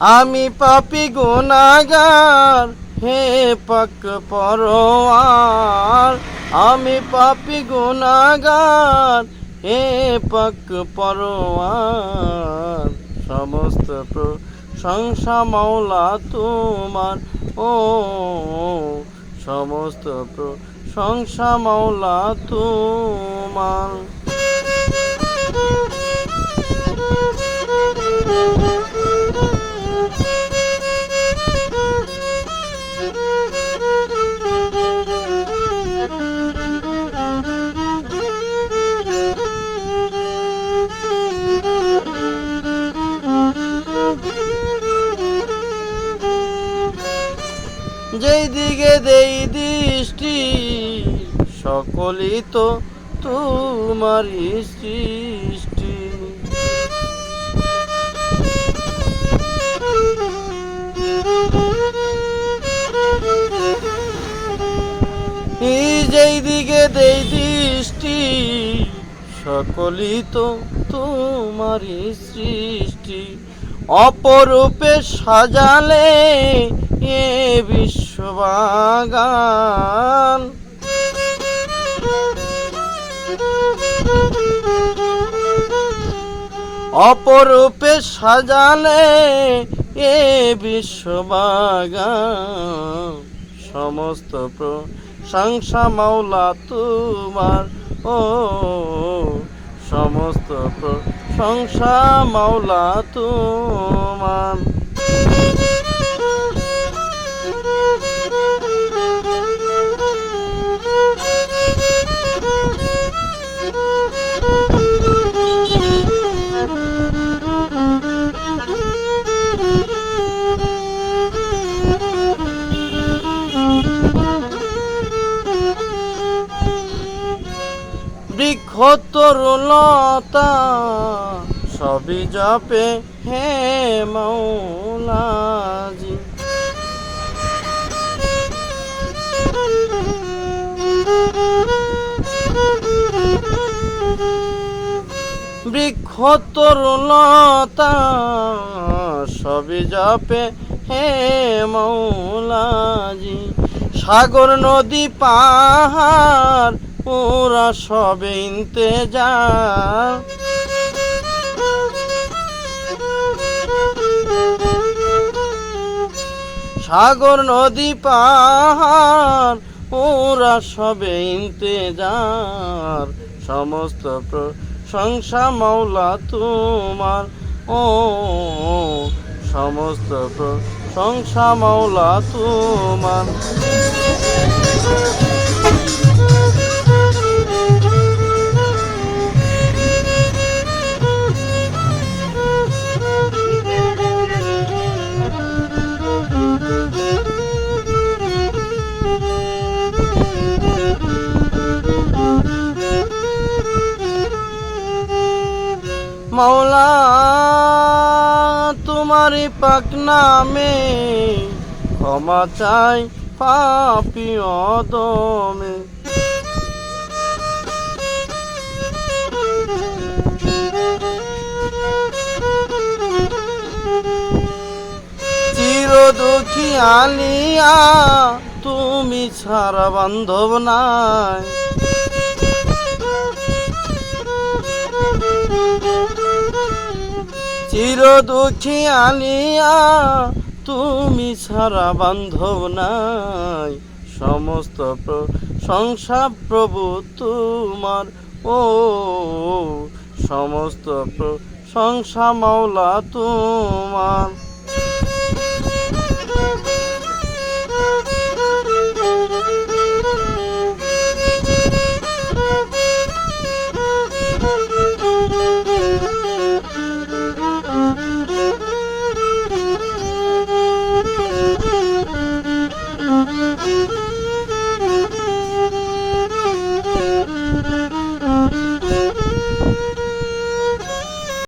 আমি পাপি গুনাগার হে পাক পরোয়ার। আমি পাপি গুনাগার হে পাক পরোয়ার। সমস্ত প্রশংসা মাওলা তোমার, ও সমস্ত প্রশংসা মাওলা তোমার। যেই দিকে দেই দৃষ্টি, সকলই তো তোমারই সৃষ্টি। যেই দিকে দেই দৃষ্টি, সকলই তো তোমারই সৃষ্টি। অপরূপে সাজালে এ বিশ্ববাগান অপরূপে সাজালে এ বিশ্ববাগান সমস্ত প্রশংসা মাওলা তোমার ও সমস্ত প্রশংসা মাওলা তোমার। বৃক্ষ তরুলতা সবই জপে হে মৌলাজি। বৃক্ষ তরুলতা সবই জপে হে মৌলাজি। সাগর নদী পাহাড় ওরা সবে ইনতে যা সাগর, নদী, পাহাড়, ওরা সবে ইন্তেজার। সমস্ত প্রশংসা মাওলা তোমার। ও, সমস্ত প্রশংসা মাওলা তোমার। মাওলা, তোমারই পাক নামে ক্ষমা চাই পাপি অদমে। চির দুঃখী আলিয়া তুমি ছাড়া বান্ধব নাই। চির দুঃখী আলিয়া তুমি ছাড়া বান্ধব নাই। সমস্ত সংসার প্রভু তোমার, ও সমস্ত সংসা মাওলা তোমার।